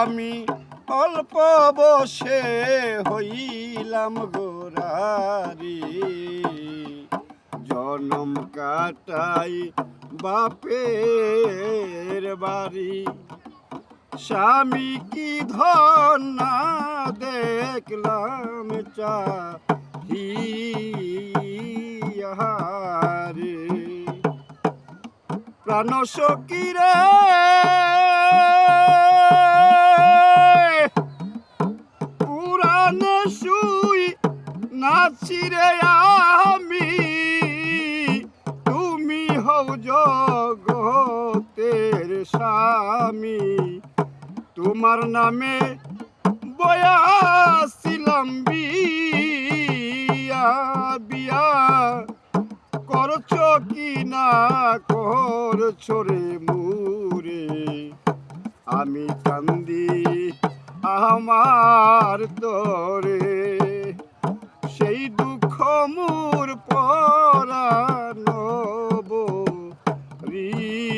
আমি অল্প বসে হইলাম গোরারি। জনম কাটাই বাপের বাড়ি। স্বামী কি ধন না দেখলাম চাহিয়ারে প্রাণ সকিরে পুরাণ শুই নাচিরে আমি। তুমি হও জগতের স্বামী। তোমার নামে বয়াছিলাম বিয়া বিয়া। করছ কি না করছ রে মুরে আমি কান্দি আমার তোরে। সেই দুঃখ মোর পরানব রিহারে।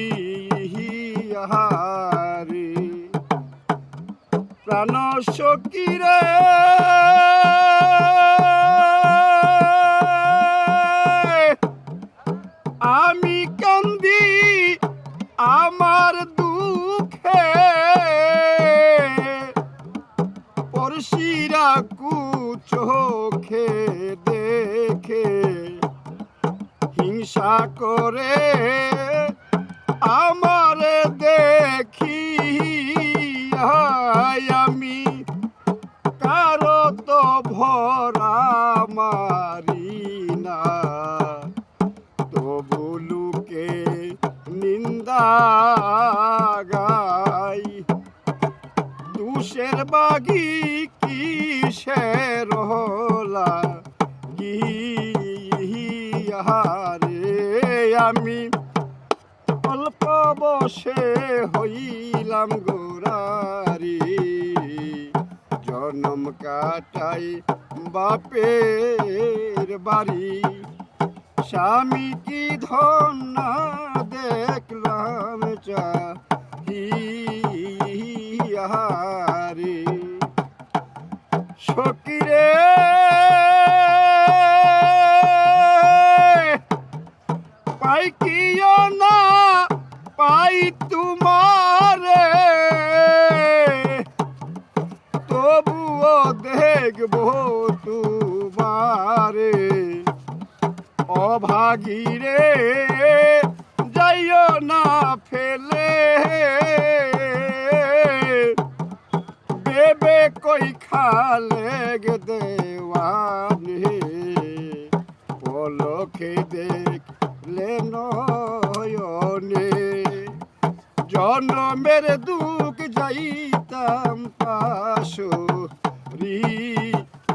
প্রাণ সকিরে আমি কান্দি আমার পরশিরা কুচোখে দেখে হিংসা করে। আমারে দুষের বাগি, কিসের হলা? গিয়ারে আমি অল্প বসে হইলাম গোরারি। জনম কাটাই বাপের বাড়ি। স্বামী কি ধন না দেখলাম চাহিয়ারে সকিরে পাই কিও না? পাই তোমারে। তবুও দেখব তোমারে। অভাগীরে কই খালে দেওয়ানে পলকে দেখলে নয়নে। জন্মের দুঃখ যাইতাম পাশো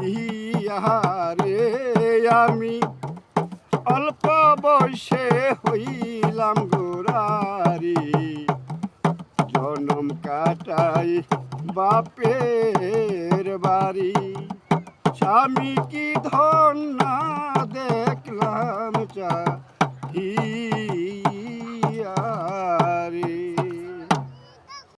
রিয়ারে আমি অল্প বয়সে হইলাম গোরারি। জনম কাটাই বাপের বাড়ি। স্বামী কি ধন দেখলাম চাহি